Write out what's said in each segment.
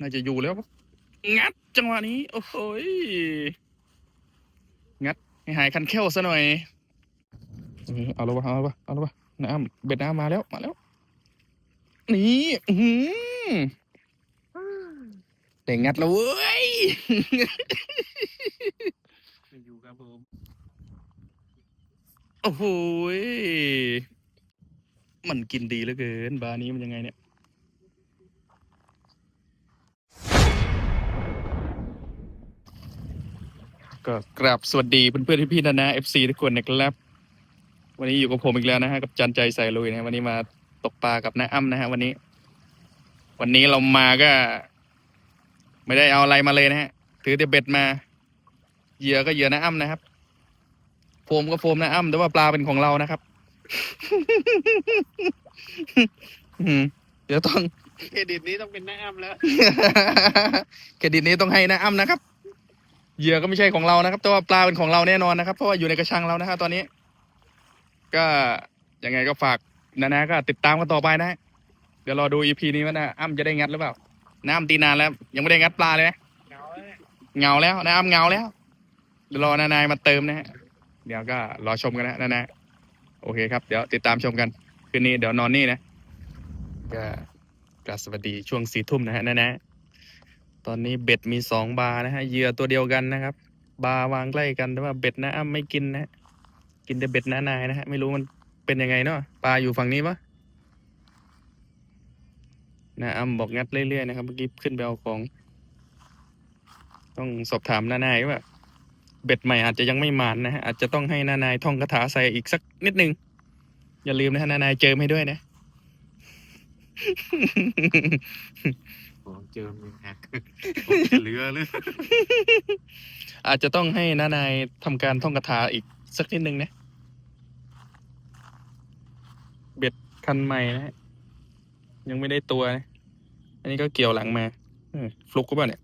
น่าจะอยู่แล้ว งัดจังหวะนี้ โอ้โหยงัดให้หายคันเข้วซะหน่อย เออเอาแล้ววะเอาแล้ววะเอาแล้ววะน้ำเบ็ดน้ำมาแล้วมาแล้ว นี่อื้อหือแต่งัดแล้วเว้ยไม่อยู่ครับผมโอ้โหยมันกินดีเหลือเกิน บาร์นี้มันยังไงเนี่ย ก็กราบสวัสดีเพื่อนๆพี่ๆนะนะเอฟซีทุกคนนะครับ วันนี้อยู่กับผมอีกแล้วนะฮะกับจันใจใส่ลุยนะฮะวันนี้มาตกปลากับน้าอ้ำนะฮะวันนี้ วันนี้เรามาก็ ไม่ได้เอาอะไรมาเลยนะฮะถือแต่เบ็ดมาเหยื่อก็เหยื่อน้าอ้ำนะครับ โฟมก็โฟมน้าอ้ำแต่ว่าปลาเป็นของเรานะครับอืมเดี๋ยวต้องเครดิตนี้ต้องเป็นน้าอ้ำแล้วเครดิตนี้ต้องให้น้าอ้ำนะครับ เหยื่อก็ไม่ใช่ของเรานะครับ แต่ว่าปลาเป็นของเราแน่นอนนะครับ เพราะว่าอยู่ในกระชังเรานะฮะตอนนี้ ก็ยังไงก็ฝากนะนะก็ติดตามกันต่อไปนะเดี๋ยวรอดูอีพีนี้ว่านะอ้ำจะได้งัดหรือเปล่าน้าอ้ำตีนานแล้ว ยังไม่ได้งัดปลาเลยนะเหงาเลยเงาแล้วนะอ้ำเงาแล้วเดี๋ยวรอนานายมาเติมนะฮะเดี๋ยวก็รอชมกันนะนานาโอเคครับ เดี๋ยวติดตามชมกันคืนนี้เดี๋ยวนอนนี่นะก็กราสวัสดีช่วงสี่ทุ่มนะฮะนานา ตอนนี้เบ็ดมีสองบานะฮะเหยื่อตัวเดียวกันนะครับ บาวางใกล้กันแต่ว่าเบ็ดนะอ้ำไม่กินนะกินแต่เบ็ดน้านายนะฮะไม่รู้มันเป็นยังไงเนาะปลาอยู่ฝั่งนี้ปะนะอ้ำบอกงัดเรื่อยๆนะครับเมื่อกี้ขึ้นไปเอาของ ต้องสอบถามนานายว่าเบ็ดใหม่อาจจะยังไม่มานนะฮะอาจจะต้องให้นานายท่องคาถาใส่อีกสักนิดนึงอย่าลืมนะฮะนานายเจิมให้ด้วยนะ ผมเจอมึงหักผมจะเหลือเลยอาจจะต้องให้นานายทำการท่องคาถาอีกสักนิดนึงนะเบ็ดคันใหม่นะฮะยังไม่ได้ตัวนะอันนี้ก็เกี่ยวหลังมาเออฟลุกก็เปล่าเนี่ย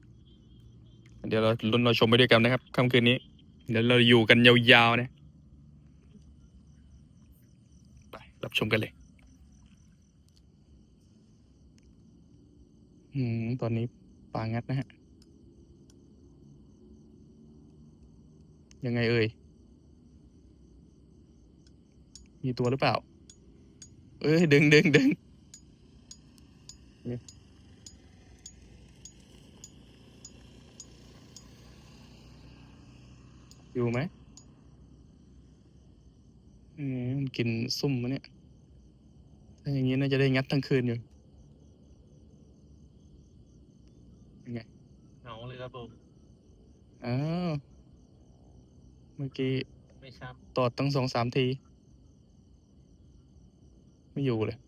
เดี๋ยวเราลุ้นเราชมไปด้วยกันนะครับค่ำคืนนี้ เดี๋ยวเราอยู่กันยาวๆนะไปรับชมกันเลย อืม ตอนนี้ปลางัดนะฮะ ยังไงเอ่ย มีตัวหรือเปล่า เอ้ย ดึงดึงดึงอยู่ไหมอืมมันกินซุ่มมะเนี่ย ถ้าอย่างนี้น่าจะได้งัดทั้งคืนอยู่ เหงาเลยครับผมอ้าวเมื่อกี้ไม่ช้ตอดตั้งสองสามที ไม่อยู่เลย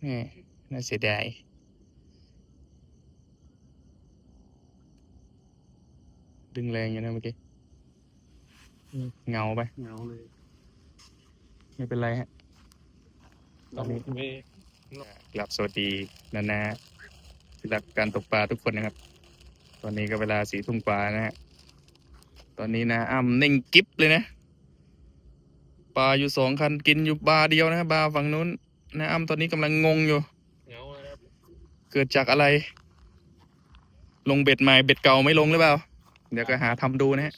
แหมน่าเสียดายดึงแรงอยู่นะเมื่อกี้เหงาไปำเหงาเลยไม่เป็นไรฮะ ตอนนี้ ไม่ กลับสวัสดีนานาที่รักการตกปลาทุกคนนะครับ ตอนนี้ก็เวลาสี่ทุ่มกว่านะฮะ ตอนนี้นะอ้ำนิ่งกิ๊บเลยนะปลาอยู่สองคันกินอยู่บาร์เดียวนะบาร์ฝั่งนู้น นะอ้ำตอนนี้กำลังงงอยู่เหงาเลยครับเกิดจากอะไร ลงเบ็ดใหม่เบ็ดเก่าไม่ลงหรือเปล่า เดี๋ยวก็หาทำดูนะฮะ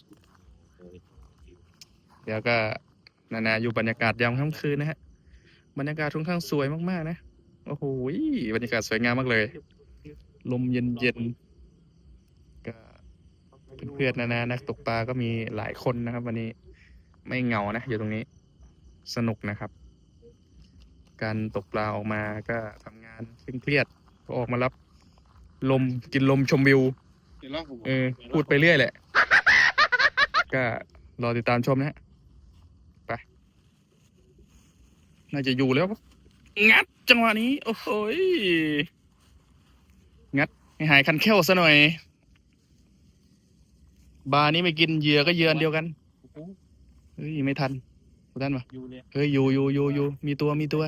เดี๋ยวก็นานาอยู่บรรยากาศยามค่ำคืนนะฮะ บรรยากาศค่อนข้างสวยมากๆนะ โอ้โหบรรยากาศสวยงามมากเลย ลมเย็นๆก็ เพื่อนๆนานานักตกปลาก็มีหลายคนนะครับ วันนี้ไม่เหงานะอยู่ตรงนี้ สนุกนะครับ การตกปลาออกมาก็ทำงานเครียดๆก็ออกมารับ ลมกินลมชมวิวเดี๋ยวลองผมเออพูดไปเรื่อยแหละ ก็รอติดตามชมนะฮะ ไป น่าจะอยู่แล้ว งัดจังหวะนี้ โอ้โหยงัดให้หายคันเข้วซะหน่อย บาร์นี้ไม่กินเหยื่อก็เหยื่ออันเดียวกันโอ้โหเฮ้ยไม่ทันกูทันปะอยู่เลยเฮ้ยอยู่อยู่อยู่อยู่มีตัวมีตัว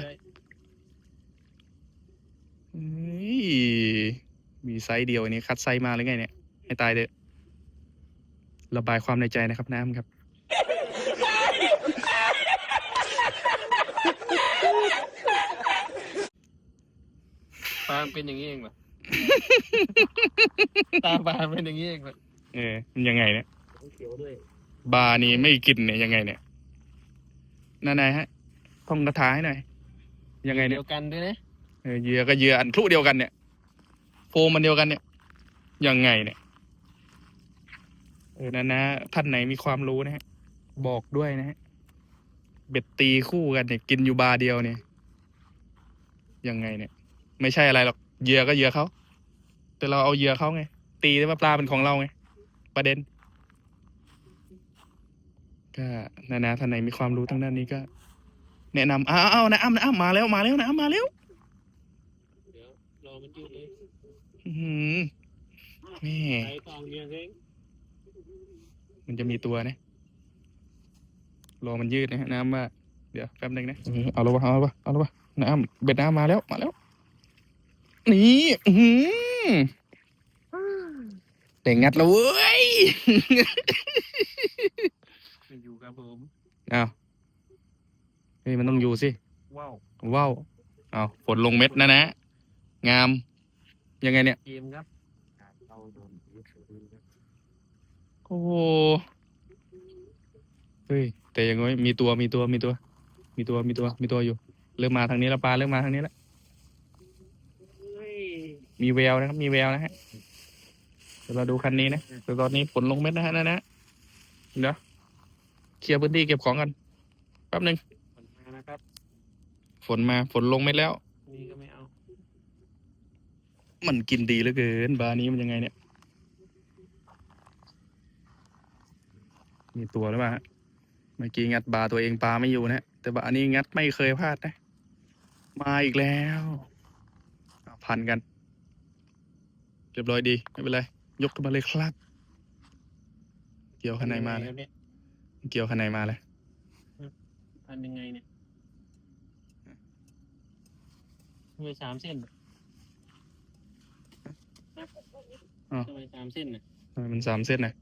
เฮ้ยมีไซส์เดียวอันนี้คัดไซส์มาหรือไงเนี่ยให้ตายเถอะระบายความในใจนะครับน้ำครับ ปลามันเป็นอย่างนี้เองเหรอ ตาบานเป็นอย่างนี้เองเลย เออมันยังไงเนี่ย เขียวด้วยบาร์นี่ไม่กินเนี่ยยังไงเนี่ยนานายฮะท่องคาถาให้หน่อยยังไงเนี่ยเดียวกันด้วยนะเออเหยื่อก็เหยื่ออันพลุเดียวกันเนี่ยโฟมมันเดียวกันเนี่ยยังไงเนี่ย เออนะนะท่านไหนมีความรู้นะฮะ บอกด้วยนะฮะเบ็ดตีคู่กันเนี่ย กินอยู่บาร์เดียวเนี่ยยังไงเนี่ย ไม่ใช่อะไรหรอกเหยื่อก็เหยื่อเขาแต่เราเอาเหยื่อเขาไง ตีได้ว่าปลาเป็นของเราไง ประเด็น ก็นะนะท่านไหนมีความรู้ทางด้านนี้ก็ แนะนำอ้าวอ้าวนะอ้ำนะอ้ำมาแล้วมาแล้วนะอ้ำมาแล้วเดี๋ยวรอมันยืดเลยอื้อหือแม่ใส่ตองเนียงเองมันจะมีตัวนะรอมันยืดนะฮะน้ำว่าเดี๋ยวแป๊บนึงนะเออเอาและวะเอาและวะเอาและวะน้ำเบ็ดน้ำมาแล้วมาแล้ว นี่อื้อหือ แต่งัดแล้วเว้ยไม่อยู่ครับผมอ้าวเฮ้ยมันต้องอยู่สิ ว้าวว้าวอ้าวฝนลงเม็ดนะนะ งาม ยังไงเนี่ย เกมครับเราโดนยึดคืนครับโอ้โหเฮ้ย แต่ยังไงมีตัว มีตัว มีตัว มีตัว มีตัว มีตัวอยู่ เริ่มมาทางนี้แล้วปลาเริ่มมาทางนี้แล้ว เฮ้ยมีแววนะครับ มีแววนะฮะ เดี๋ยวเราดูคันนี้นะแต่ตอนนี้ฝนลงเม็ดนะฮะนะนะเดี๋ยวเคลียร์พื้นที่เก็บของกันแป๊บหนึ่งมันมานะครับ ฝนมาฝนลงเม็ดแล้ว นี่ก็ไม่เอา มันกินดีเหลือเกิน บาร์นี้มันยังไงเนี่ย มีตัวหรือเปล่าฮะเมื่อกี้งัดบาร์ตัวเองปลาไม่อยู่นะแต่บาร์นี้งัดไม่เคยพลาดนะ มาอีกแล้วอะพันกัน เรียบร้อยดี ไม่เป็นไร ยกขึ้นมาเลยครับ เกี่ยวข้างในมาเลยครับเนี่ยเกี่ยวข้างในมาเลยพันยังไงเนี่ยทำไมสามเส้นอ๋อทำไมสามเส้นน่ะทำไมมันสามเส้นนะ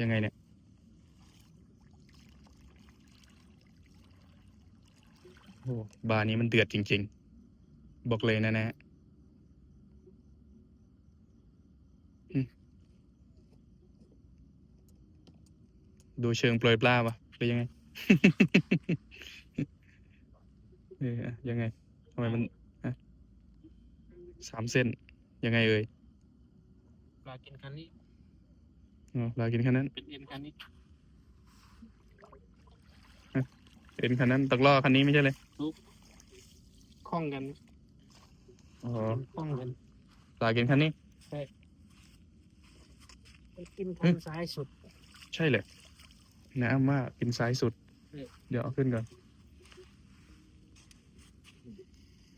ยังไงเนี่ยโอ้บาร์นี้มันเดือดจริง ๆ บอกเลยนะนะ ดูเชิงโปรยปลาปะหรือยังไง เออยังไงทำไมมันฮะสามเส้น ยังไงเอ่ยปลากินคันนี้อ๋อเรากินแค่นั้น เป็นเอ็นคันนี้เอ็นคันนั้นตกล่อคันนี้ไม่ใช่เลยคล้องกันอ๋อคล้องกันปลากินคันนี้กินคันซ้ายสุด ใช่เลย นะอ้ำว่ากินซ้ายสุดเออเดี๋ยวเอาขึ้นก่อน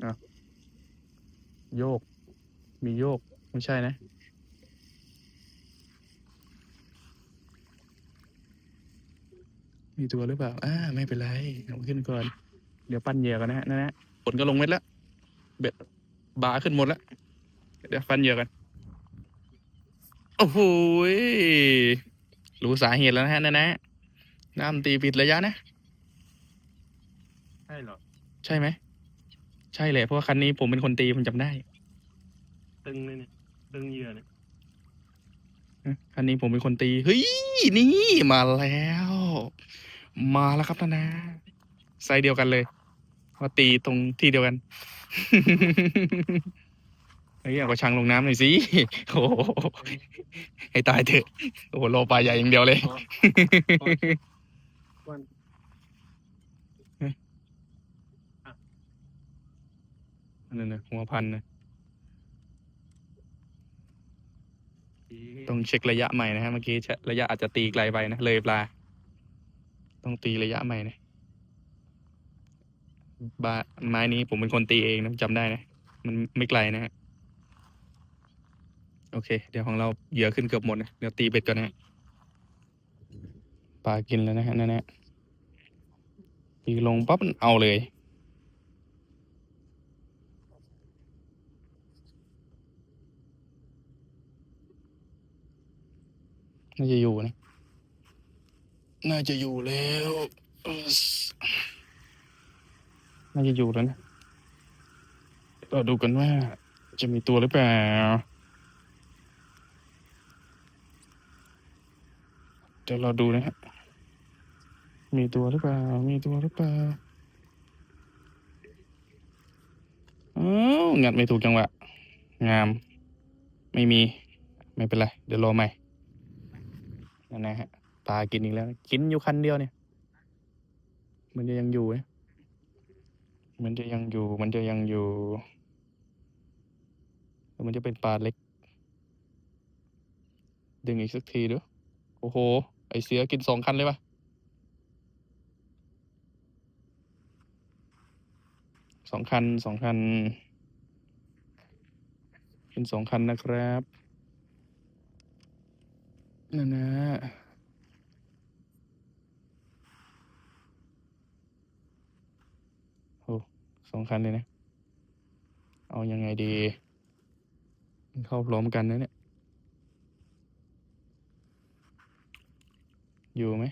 อะโยก มีโยก ไม่ใช่นะ มีตัวหรือเปล่า อ่า ไม่เป็นไรเอาขึ้นก่อน เดี๋ยวปั้นเหยื่อกันนะฮะนะฮะฝนก็ลงเม็ดแล้ว เบ็ดบาขึ้นหมดแล้ว เดี๋ยวปั้นเหยื่อกัน โอ้โหยรู้สาเหตุแล้วนะฮะนะนะ น้ำตีผิดระยะนะ ใช่เหรอ ใช่ไหม ใช่เลยเพราะว่าคันนี้ผมเป็นคนตีผมจำได้ตึงเลยเนี่ยตึงเหยื่อเนี่ยคันนี้ผมเป็นคนตีเฮ้ยนี่มาแล้ว มาแล้วครับนะนะไซส์เดียวกันเลยมาตีตรงที่เดียวกันเฮ้ยเอากระชังลงน้ำหน่อยสิโอ้โหให้ตายเถอะโอ้โหโลปลาใหญ่อย่างเดียวเลย นั่นนะหัวพันนะต้องเช็คระยะใหม่นะฮะเมื่อกี้ระยะอาจจะตีไกลไปนะเลยปลา ต้องตีระยะใหม่นะบาไม้นี้ผมเป็นคนตีเองนะจำได้นะ มันไม่ไกลนะฮะโอเค เดี๋ยวของเราเหยื่อขึ้นเกือบหมดนะเดี๋ยวตีเบ็ดก่อนนะฮะปลากินแล้วนะฮะนั่นนะตีลงปั๊บมันเอาเลย น่าจะอยู่นะ น่าจะอยู่แล้วเออน่าจะอยู่แล้วนะเราดูกันว่า จะมีตัวหรือเปล่า เดี๋ยวเราดูนะฮะ มีตัวหรือเปล่า มีตัวหรือเปล่าอ้าวงัดไม่ถูกจังหวะ งาม ไม่มี ไม่เป็นไร เดี๋ยวรอใหม่ นั่นนะฮะปลากินอีกแล้ว กินอยู่คันเดียวเนี่ย มันจะยังอยู่ไหมมันจะยังอยู่ มันจะยังอยู่แล้วมันจะเป็นปลาเล็ก ดึงอีกสักทีดูโอ้โห ไอเสือกินสองคันเลยปะสองคันสองคันกินสองคันนะครับ นั่นนะโอ้สองคันเลยนะ เอายังไงดีมันเข้าพร้อมกันนะเนี่ย อยู่ไหม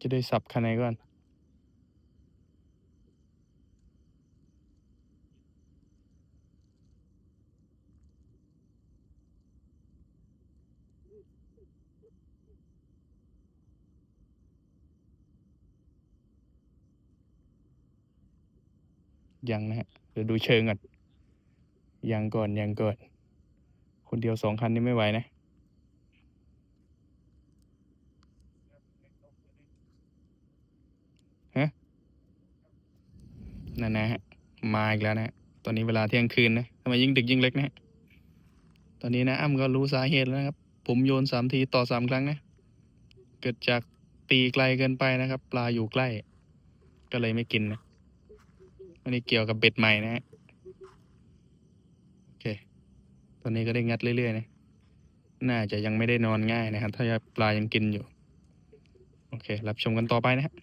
จะได้สับคันไหนก่อน ยังนะฮะเดี๋ยวดูเชิงก่อนยังก่อนยังก่อนคนเดียวสองคันนี่ไม่ไหวนะฮะนั่นนะฮะมาอีกแล้วนะตอนนี้เวลาเที่ยงคืนนะทำไมยิ่งดึกยิ่งเล็กนะตอนนี้นะอ้ำก็รู้สาเหตุแล้วนะครับ ผมโยนสามทีต่อสามครั้งนะ เกิดจากตีไกลเกินไปนะครับ ปลาอยู่ใกล้ ก็เลยไม่กินนะ อันนี้เกี่ยวกับเบ็ดใหม่นะฮะโอเค ตอนนี้ก็ได้งัดเรื่อยๆนะ น่าจะยังไม่ได้นอนง่ายนะครับ ถ้าปลายังกินอยู่ โอเค รับชมกันต่อไปนะฮะ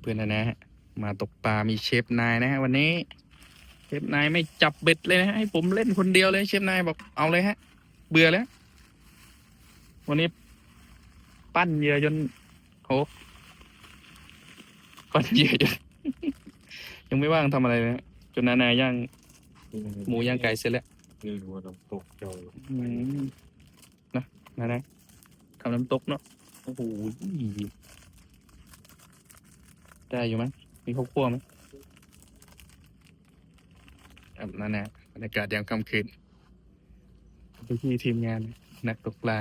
เพื่อนนะฮะ มาตกปลา มีเชฟนายนะฮะวันนี้ เชฟนายไม่จับเบ็ดเลยนะฮะ ให้ผมเล่นคนเดียวเลย เชฟนายบอกเอาเลยฮะ เบื่อแล้ว วันนี้ ปั้นเยื่อจนโห ปั้นเหยื่อจนยังไม่ว่างทำอะไรเลยฮะจนนานาย่างหมูย่างไก่เสร็จแล้วนี่หัวน้ำตกเจออืมนะนะนะทำน้ำตกเนาะโอ้โหได้อยู่มั้ยมีข้าวคั่วมั้ยครับนั่นนะบรรยากาศยามค่ำคืนพี่ๆทีมงานนักตกปลา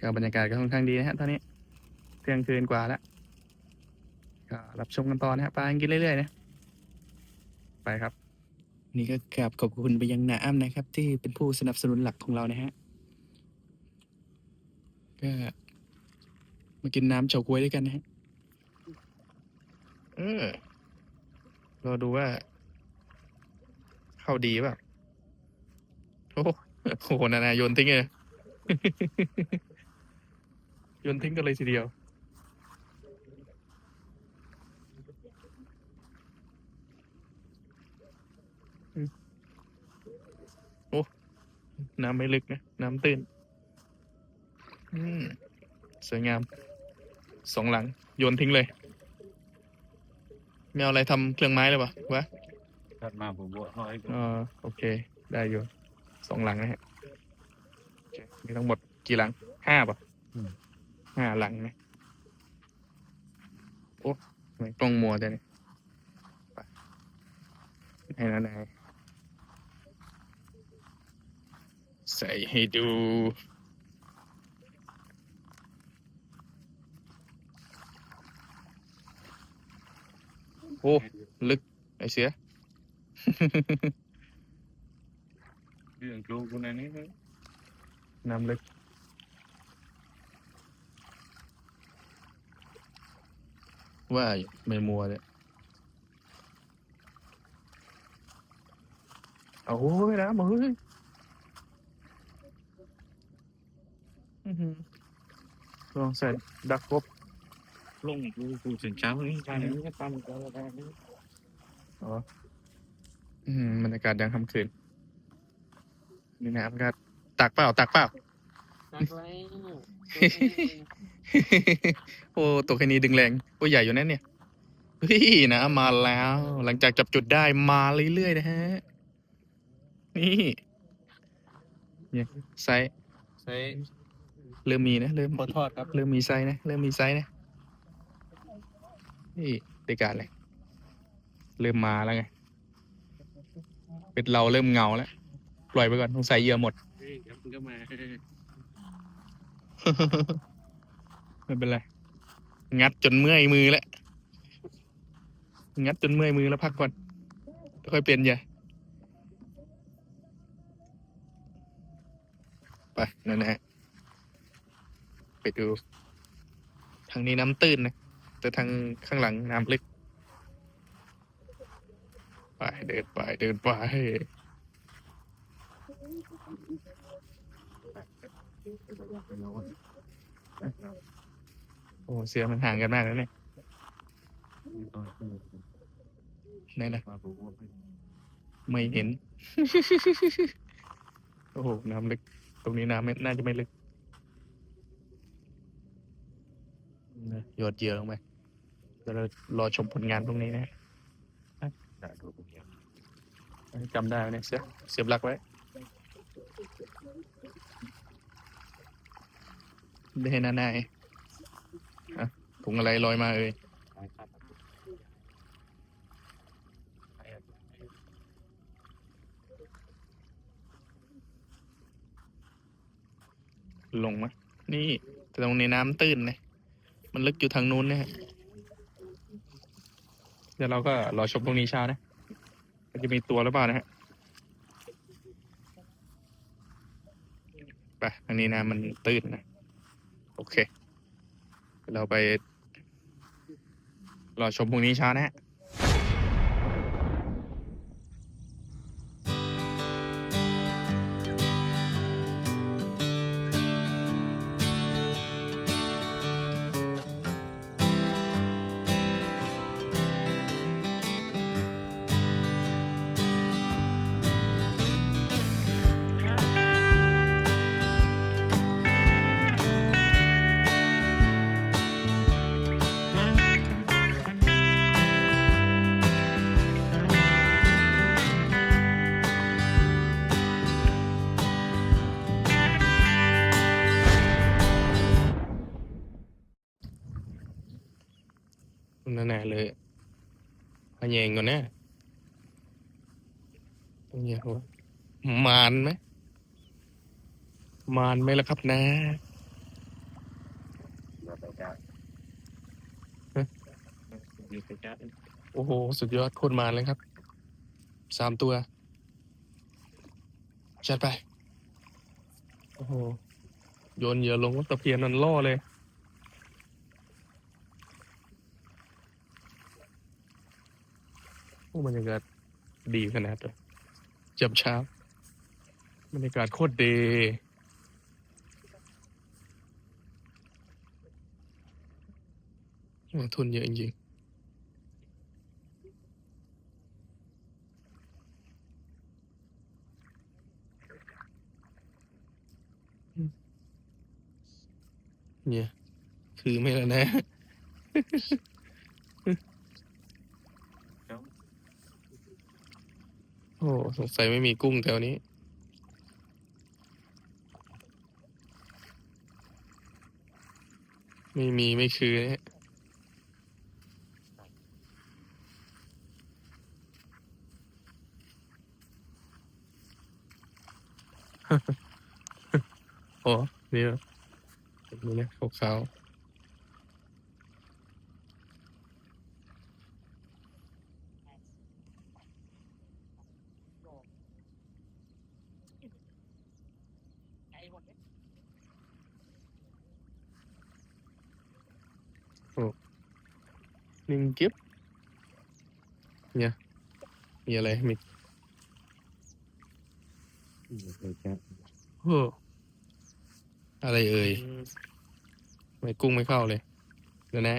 ก็บรรยากาศก็ค่อนข้างดีนะฮะตอนนี้เที่ยงคืนกว่าแล้ว ก็รับชมกันต่อนะฮะปลายังกินเรื่อยๆนะ ไปครับ นี่ก็กราบขอบคุณไปยังนาอ้ำนะครับ ที่เป็นผู้สนับสนุนหลักของเรานะฮะก็มากินน้ำเฉาก๊วยด้วยกันนะฮะเออรอดูว่า เข้าดีเปล่ะโอ้โหโอ้โหนานาโยนทิ้งเลย โยนทิ้งกันเลยทีเดียว น้ำไม่ลึกนะ น้ำตื้น อืม สวยงาม สองหลัง โยนทิ้งเลยไม่เอาอะไรทำเครื่องไม้เลยปะวะถัดมาผมบอกให้อ๋อโอเค ได้อยู่ สองหลังนะฮะโอเคมีทั้งหมดกี่หลัง ห้าปะห้าหลังนะโอ้ทำ ไมกล้องมัวจังเนี่ยไปให้นะนายใส่ให้ดูโอ้ลึก ไอเสียเรื่องโลกคนนี้น้ำลึก ว่าอยู่ไม่มัวเลยเอาโอ้ยนะมืออื้อหือลองใส่ดักกบลงกูกูสินเช้านี่การนี้ก็ตามกันแล้วกันอ๋ออืมบรรยากาศยังค่ำคืนนี่นะครับก็ตักเปล่าตักเปล่ารักแล้ว โอ้ตัวแค่นี้ดึงแรงโอ้ใหญ่อยู่นั่นเนี่ยเฮ้ยนะมาแล้ว หลังจากจับจุดได้มาเรื่อยๆนะฮะ นี่เนี่ยไซส์ใช้เริ่มมีนะเริ่มขอโทษครับ เริ่มมีไซส์นะเริ่มมีไซส์นะนี่ได้การเลยเริ่มมาแล้วไงเป็ดเราเริ่มเงาแล้วปล่อยไปก่อนต้องใส่เหยื่อหมด เฮ้ยเดี๋ยวมันก็มา ไม่เป็นไร งัดจนเมื่อยมือแล้ว งัดจนเมื่อยมือแล้วพักก่อน ค่อยเปลี่ยนเหยื่ไปนั่นนะฮะ ไปดู ทางนี้น้ำตื้นนะ แต่ทางข้างหลังน้ำลึก ไปเดินไปเดินไป โอ้เสือมันห่างกันมากแล้วเนี่ยไหนนะมาบอกว่าไม่ไม่เห็น โอ้โห น้ำลึก ตรงนี้น้ำไม่น่าจะไม่ลึกนะหยอดเหยื่อลงไปเดี๋ยวเรารอชมผลงานตรงนี้นะฮะด่าดูผมเนี่ยจำได้ไหมเนี่ยเสียบเสียบหลักไว้ได้ให้หน้าหน้าอะ ถุงอะไรลอยมาเอ่ยลงมานี่แต่ตรงนี้น้ำตื้นนะมันลึกอยู่ทางนู้นนะฮะเดี๋ยวเราก็รอชมตรงนี้เช้านะมันจะมีตัวหรือเปล่านะฮะไปทางนี้น้ำมันตื้นนะ โอเค เราไป รอชมพรุ่งนี้เช้านะฮะ แน่เลยพะเยงก่อนนะตรงนี้หัวมานไหมมานไหมล่ะครับนะโอ้โห สุดยอดโคตรมานเลยครับ สามตัว จัดไป โอ้โห โยนเหยื่อลงว่าตะเพียนนันล่อเลย โอ้บรรยากาศดีขนาดเลยจับเช้าบรรยากาศโคตรดีทุนเยอะจริงเนี่ย คือไม่แล้วนะ โอ้สงสัยไม่มีกุ้งแถวนี้ ไม่มีไม่คือนะฮะอ๋อนี่เหรอนี่นะขาวๆนิ่งเก็บเนี่ย มีอะไรมีไปจ้าโอ้อะไรเอ่ยไม่กุ้งไม่เข้าเลยเดี๋ยวนะ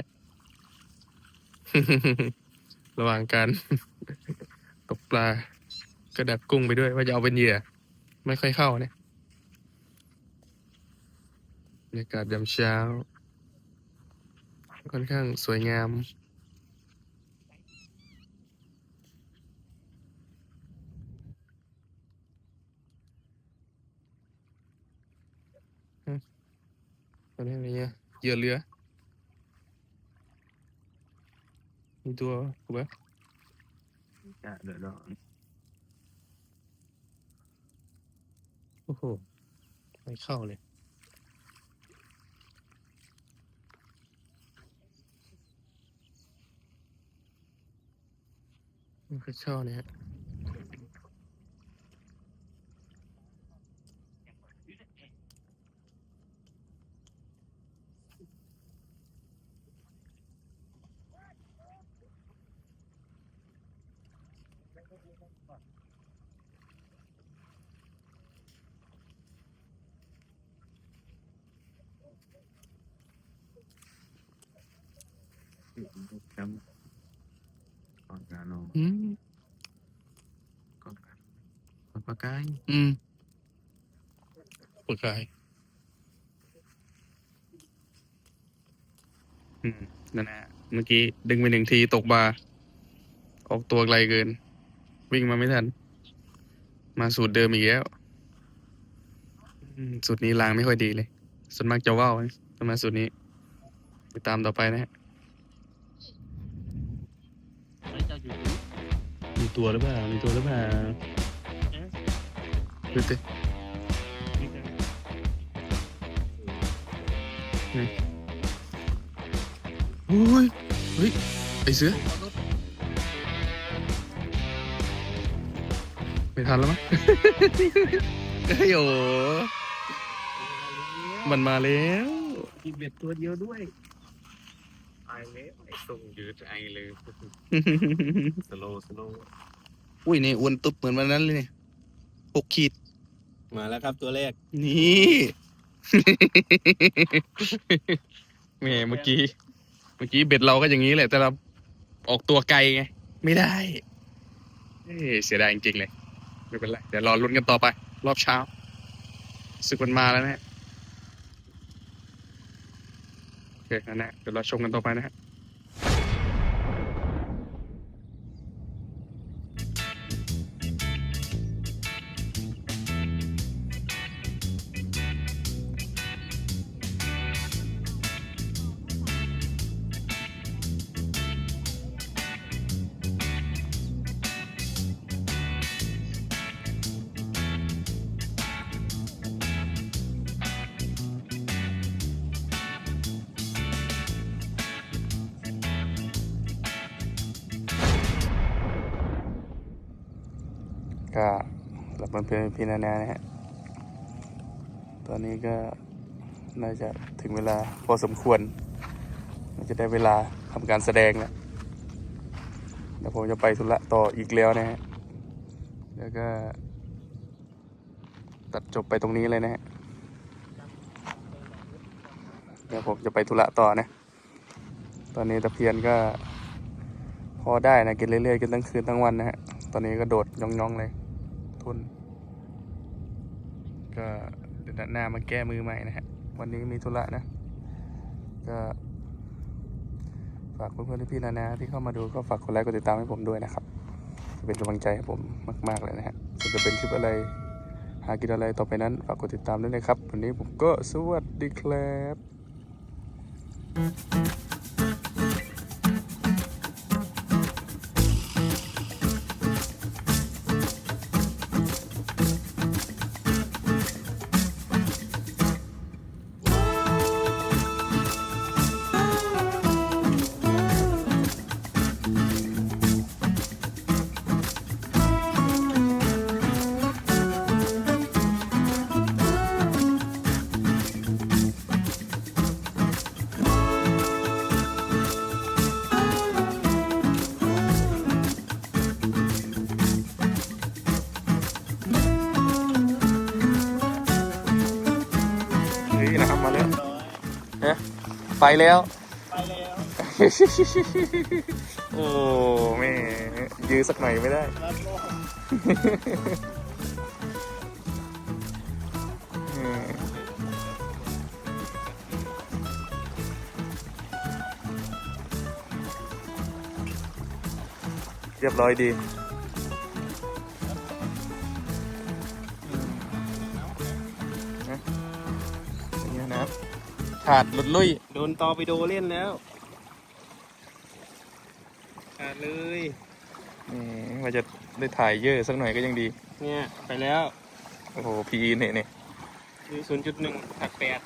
ระหว่างการตกปลาก็ดักกุ้งไปด้วย ว่าจะเอาเป็นเหยื่อ ไม่ค่อยเข้าเนี่ยบรรยากาศยามเช้า ค่อนข้างสวยงาม อนนี้อะไรเงี้ยเหยื่อเรือ มีตัวกูปะจะเดือดร้อนโอ้โห ไม่เข้าเลย ไม่ค่อยเข้าเนี่ย จำก่อนการนอนอืมก่อนการก่อนปลากายอืมปวดกายอืมนั่นแหละเมื่อกี้ดึงไปหนึ่งทีตกบาออกตัวไกลเกิน วิ่งมาไม่ทัน มาสูตรเดิมอีกแล้วอืมสูตรนี้ลางไม่ค่อยดีเลย ส่วนมากจะว่าวนะถ้ามาสูตรนี้ติดตามต่อไปนะฮะไม่เจ้าอยู่มีตัวหรือเปล่า มีตัวหรือเปล่าดูสิโอ้ย เฮ้ย ไอเสือ ไม่ทันแล้วมั้ง เฮ้ยโอ้มันมาแล้วกินเบ็ดตัวเดียวด้วยไอเลยไอส่งยืดไอเลยสโลสโลอุ้ยนี่อ้วนตุ๊บเหมือนวันนั้นเลยนี่หกขีด มาแล้วครับตัวแรก นี่ แหมเมื่อกี้ เมื่อกี้เบ็ดเราก็อย่างนี้แหละ แต่เราออกตัวไกลไง ไม่ได้เอ้ยเสียดายจริงๆเลย ไม่เป็นไร เดี๋ยวรอลุ้นกันต่อไป รอบเช้าศึกมันมาแล้วนะฮะโอเคนั่นแหละเดี๋ยวเราชมกันต่อไปนะฮะ ก็หลับมันเป็นพี่นานานะฮะ ตอนนี้ก็น่าจะถึงเวลาพอสมควรน่าจะได้เวลาทำการแสดงแล้วเดี๋ยวผมจะไปธุระต่ออีกแล้วนะฮะ แล้วก็ ตัดจบไปตรงนี้เลยนะฮะ เดี๋ยวผมจะไปธุระต่อนะ ตอนนี้ตะเพียนก็ พอได้นะกินเรื่อยๆกินทั้งคืนทั้งวันนะฮะ ตอนนี้ก็โดดย่องๆเลย ก็เดี๋ยวนัดหน้ามาแก้มือใหม่นะฮะ วันนี้มีธุระนะ ก็ฝากเพื่อนๆพี่ๆนานาที่เข้ามาดูก็ฝากกดไลค์กดติดตามให้ผมด้วยนะครับ จะเป็นกำลังใจให้ผมมากๆเลยนะฮะส่วนจะเป็นคลิปอะไรหากินอะไรต่อไปนั้นฝากกดติดตามด้วยนะครับ วันนี้ผมก็สวัสดีครับ นี่นะครับมาแล้วนะไปแล้ว โอ้แม่ยื้อสักหน่อยไม่ได้รับโเรียบร้อยดี ขาดหลุดลุย โดนตอไปโดเล่นแล้ว ขาดเลยนี่ว่าจะได้ถ่ายเยอะสักหน่อยก็ยังดี เนี่ย ไปแล้วโอ้โหพีเนี่ยเนี่ยศูนย์จุดหนึ่งหักแปด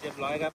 เรียบร้อยครับ